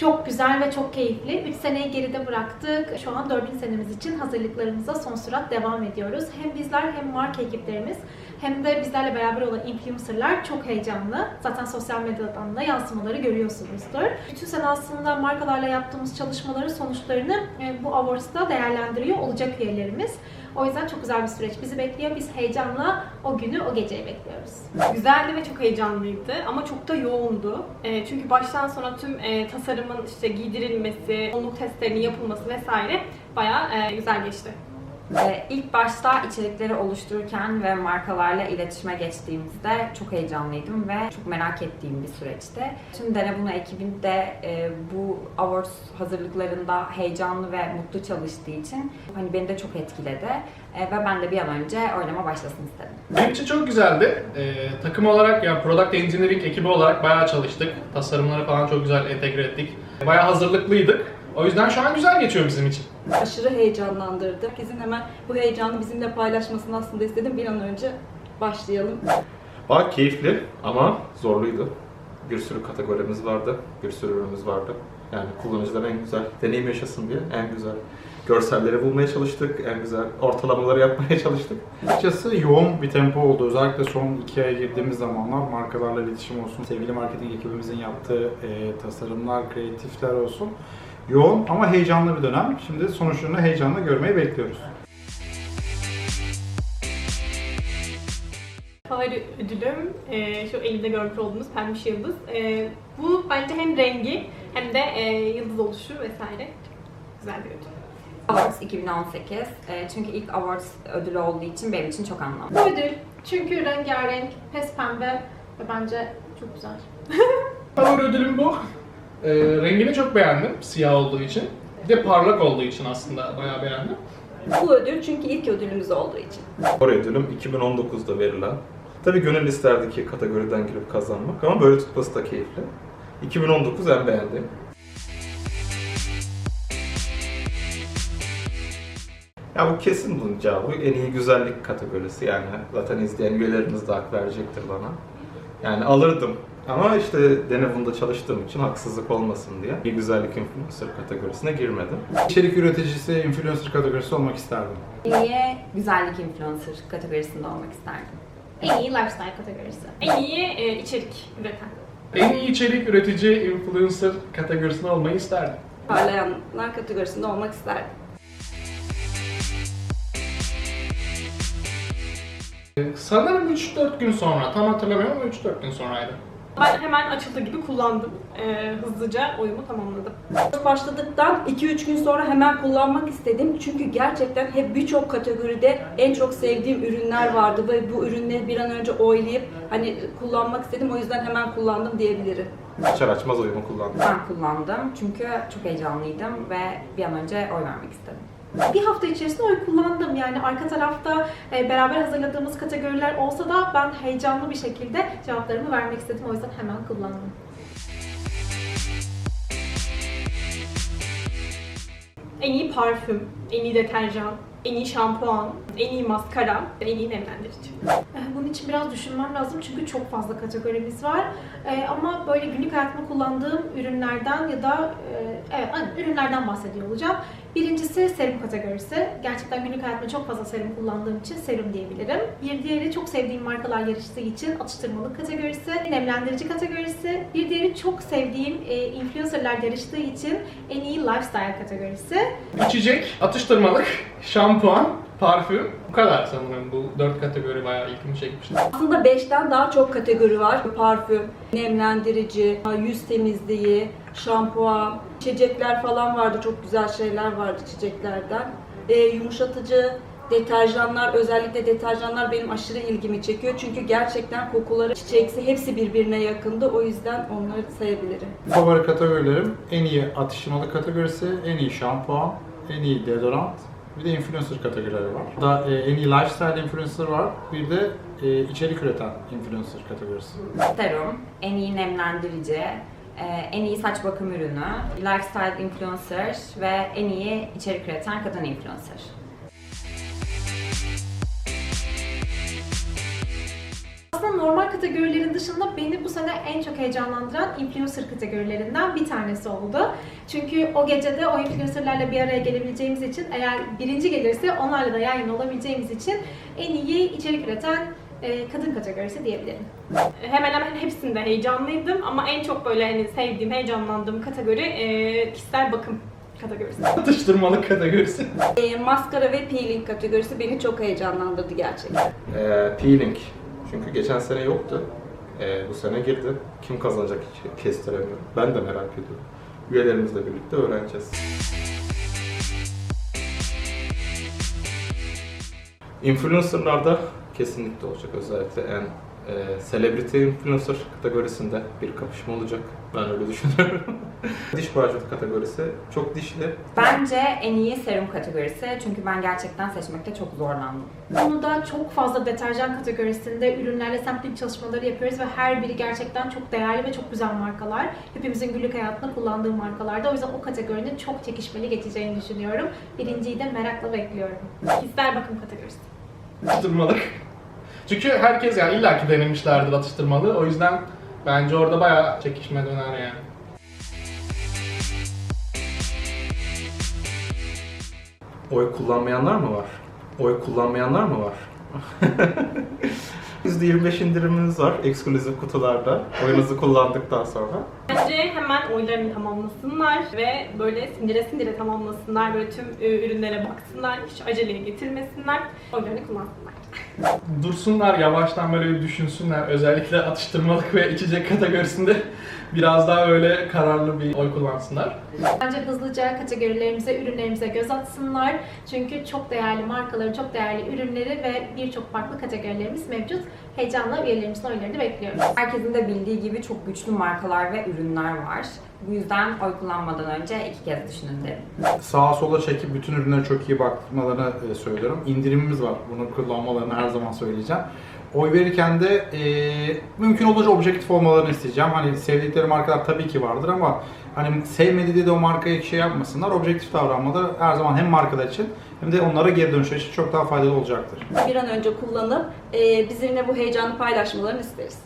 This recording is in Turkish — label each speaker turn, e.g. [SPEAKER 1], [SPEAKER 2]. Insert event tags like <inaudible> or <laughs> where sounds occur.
[SPEAKER 1] Çok güzel ve çok keyifli. 3 seneyi geride bıraktık. Şu an 4. senemiz için hazırlıklarımıza son sürat devam ediyoruz. Hem bizler hem marka ekiplerimiz hem de bizlerle beraber olan influencerlar çok heyecanlı. Zaten sosyal medyadan da yansımaları görüyorsunuzdur. Bütün sene aslında markalarla yaptığımız çalışmaların sonuçlarını e, bu Awards'ta değerlendiriyor olacak üyelerimiz. O yüzden çok güzel bir süreç bizi bekliyor. Biz heyecanla o günü, o geceyi bekliyoruz.
[SPEAKER 2] Güzeldi ve çok heyecanlıydı ama çok da yoğundu. E, çünkü baştan sona tüm e, tasarımın işte giydirilmesi, onluk testlerinin yapılması vesaire bayağı e, güzel geçti.
[SPEAKER 3] Ee, ilk başta içerikleri oluştururken ve markalarla iletişime geçtiğimizde çok heyecanlıydım ve çok merak ettiğim bir süreçti. Tüm Denebunu ekibinde e, bu awards hazırlıklarında heyecanlı ve mutlu çalıştığı için hani beni de çok etkiledi E, ve ben de bir an önce oynama başlasın istedim.
[SPEAKER 4] Benim için çok güzeldi. Ee, takım olarak yani Product Engineering ekibi olarak bayağı çalıştık. Tasarımları falan çok güzel entegre ettik. Bayağı hazırlıklıydık. O yüzden şu an güzel geçiyor bizim için.
[SPEAKER 5] aşırı heyecanlandırdı. Herkesin hemen bu heyecanı bizimle paylaşmasını aslında istedim. Bir an önce başlayalım.
[SPEAKER 6] Valla keyifli ama zorluydu. Bir sürü kategorimiz vardı, bir sürü ürünümüz vardı. Yani kullanıcılar en güzel deneyim yaşasın diye en güzel görselleri bulmaya çalıştık, en güzel ortalamaları yapmaya çalıştık.
[SPEAKER 7] Açıkçası yoğun bir tempo oldu. Özellikle son iki aya girdiğimiz zamanlar markalarla iletişim olsun, sevgili marketing ekibimizin yaptığı e, tasarımlar, kreatifler olsun. Yoğun ama heyecanlı bir dönem. Şimdi sonuçlarını heyecanla görmeyi bekliyoruz.
[SPEAKER 2] Favori ödülüm e, şu elimde görmüş olduğunuz pembiş yıldız. E, bu bence hem rengi hem de e, yıldız oluşu vesaire güzel bir ödül.
[SPEAKER 3] Awards 2018 e, çünkü ilk Awards ödülü olduğu için benim için çok anlamlı.
[SPEAKER 1] Bu ödül çünkü rengarenk, pes pembe ve bence çok güzel.
[SPEAKER 4] Favori ödülüm bu. Ee, rengini çok beğendim siyah olduğu için. Bir de parlak olduğu için aslında bayağı beğendim.
[SPEAKER 5] Bu ödül çünkü ilk ödülümüz olduğu için.
[SPEAKER 6] Oraya ödülüm 2019'da verilen. Tabii gönül isterdi ki kategoriden girip kazanmak ama böyle tutması da keyifli. 2019 en beğendiğim. Ya bu kesin bunun cevabı. En iyi güzellik kategorisi yani. Zaten izleyen üyelerimiz de hak verecektir bana. Yani alırdım. Ama işte Denevun'da çalıştığım için haksızlık olmasın diye bir güzellik influencer kategorisine girmedim.
[SPEAKER 7] İçerik üreticisi, influencer kategorisi olmak isterdim.
[SPEAKER 3] En iyi güzellik influencer kategorisinde olmak isterdim.
[SPEAKER 1] En iyi lifestyle kategorisi.
[SPEAKER 2] En iyi e, içerik üreten.
[SPEAKER 4] En iyi içerik üretici influencer kategorisinde olmayı isterdim.
[SPEAKER 5] Parlayanlar kategorisinde olmak isterdim.
[SPEAKER 4] Sanırım 3-4 gün sonra, tam hatırlamıyorum ama 3-4 gün sonraydı.
[SPEAKER 2] Ben hemen açıldığı gibi kullandım. E, hızlıca oyumu tamamladım.
[SPEAKER 5] Başladıktan 2-3 gün sonra hemen kullanmak istedim. Çünkü gerçekten hep birçok kategoride en çok sevdiğim ürünler vardı ve bu ürünleri bir an önce oylayıp hani kullanmak istedim. O yüzden hemen kullandım diyebilirim.
[SPEAKER 6] Açar açmaz oyumu kullandım.
[SPEAKER 3] Ben kullandım çünkü çok heyecanlıydım ve bir an önce oy vermek istedim.
[SPEAKER 1] Bir hafta içerisinde oy kullandım. Yani arka tarafta e, beraber hazırladığımız kategoriler olsa da ben heyecanlı bir şekilde cevaplarımı vermek istedim. O yüzden hemen kullandım.
[SPEAKER 2] En iyi parfüm, en iyi deterjan, en iyi şampuan, en iyi maskara, en iyi nemlendirici.
[SPEAKER 1] Eh, Bunun için biraz düşünmem lazım çünkü çok fazla kategorimiz var. Eh, Ama böyle günlük hayatımda kullandığım ürünlerden ya da eh, evet ürünlerden bahsediyor olacağım. Birincisi serum kategorisi. Gerçekten günlük hayatımda çok fazla serum kullandığım için serum diyebilirim. Bir diğeri çok sevdiğim markalar yarıştığı için atıştırmalık kategorisi, nemlendirici kategorisi. Bir diğeri çok sevdiğim eh, influencerlar yarıştığı için en iyi lifestyle kategorisi.
[SPEAKER 4] İçecek, atıştırmalık, şampuan, parfüm. Bu kadar sanırım bu dört kategori bayağı ilgimi çekmişti.
[SPEAKER 5] Aslında 5'ten daha çok kategori var. Parfüm, nemlendirici, yüz temizliği, şampuan, içecekler falan vardı. Çok güzel şeyler vardı içeceklerden. Ee, yumuşatıcı, deterjanlar, özellikle deterjanlar benim aşırı ilgimi çekiyor. Çünkü gerçekten kokuları, çiçeksi hepsi birbirine yakındı. O yüzden onları sayabilirim.
[SPEAKER 7] Favori kategorilerim en iyi atıştırmalık kategorisi, en iyi şampuan, en iyi deodorant, bir de influencer kategorileri var. Burada e, en iyi lifestyle influencer var, bir de e, içerik üreten influencer kategorisi.
[SPEAKER 3] Serum, en iyi nemlendirici, e, en iyi saç bakım ürünü, lifestyle influencer ve en iyi içerik üreten kadın influencer.
[SPEAKER 1] Aslında normal kategorilerin dışında beni bu sene en çok heyecanlandıran influencer kategorilerinden bir tanesi oldu. Çünkü o gecede o influencerlarla bir araya gelebileceğimiz için eğer birinci gelirse onlarla da yan yana olabileceğimiz için en iyi içerik üreten e, kadın kategorisi diyebilirim.
[SPEAKER 2] Hemen hemen hepsinde heyecanlıydım ama en çok böyle hani sevdiğim, heyecanlandığım kategori e, kişisel bakım kategorisi.
[SPEAKER 4] Atıştırmalık kategorisi.
[SPEAKER 5] E, maskara ve peeling kategorisi beni çok heyecanlandırdı gerçekten.
[SPEAKER 6] Ee, peeling. Çünkü geçen sene yoktu. Ee, bu sene girdi. Kim kazanacak hiç kestiremiyorum. Ben de merak ediyorum. Üyelerimizle birlikte öğreneceğiz. Influencerlarda kesinlikle olacak. Özellikle en e, celebrity influencer kategorisinde bir kapışma olacak. Ben öyle düşünüyorum. <laughs> <laughs> Diş macunu kategorisi çok dişli.
[SPEAKER 3] Bence en iyi serum kategorisi çünkü ben gerçekten seçmekte çok zorlandım.
[SPEAKER 1] Konuda çok fazla deterjan kategorisinde ürünlerle sampling çalışmaları yapıyoruz ve her biri gerçekten çok değerli ve çok güzel markalar. Hepimizin günlük hayatında kullandığı markalarda. O yüzden o kategorinin çok çekişmeli geçeceğini düşünüyorum. Birinciyi de merakla bekliyorum.
[SPEAKER 2] Kişisel bakım kategorisi.
[SPEAKER 4] Atıştırmalık. Çünkü herkes yani illaki denemişlerdir atıştırmalığı. O yüzden bence orada bayağı çekişme döner yani.
[SPEAKER 6] Oy kullanmayanlar mı var? Oy kullanmayanlar mı var? <laughs> %25 indiriminiz var ekskluzif kutularda. Oyunuzu kullandıktan sonra.
[SPEAKER 2] Bence hemen oylarını tamamlasınlar ve böyle sindire sindire tamamlasınlar. Böyle tüm e, ürünlere baksınlar, hiç aceleye getirmesinler. Oylarını kullansınlar.
[SPEAKER 4] Dursunlar yavaştan böyle bir düşünsünler. Özellikle atıştırmalık ve içecek kategorisinde biraz daha böyle kararlı bir oy kullansınlar.
[SPEAKER 1] Bence hızlıca kategorilerimize, ürünlerimize göz atsınlar. Çünkü çok değerli markaların, çok değerli ürünleri ve birçok farklı kategorilerimiz mevcut. Heyecanla üyelerimizin oylarını bekliyoruz.
[SPEAKER 3] Herkesin de bildiği gibi çok güçlü markalar ve ürünler var. Bu yüzden oy kullanmadan önce iki kez düşünün derim.
[SPEAKER 7] Sağa sola çekip bütün ürünlere çok iyi bakmalarını e, söylüyorum. İndirimimiz var. Bunu kullanmalarını her zaman söyleyeceğim. Oy verirken de e, mümkün olduğunca objektif olmalarını isteyeceğim. Hani sevdikleri markalar tabii ki vardır ama hani sevmediği de o markaya şey yapmasınlar. Objektif davranmaları her zaman hem markalar için hem de onlara geri dönüşler için çok daha faydalı olacaktır.
[SPEAKER 5] Bir an önce kullanıp e, bizimle bu heyecanı paylaşmalarını isteriz.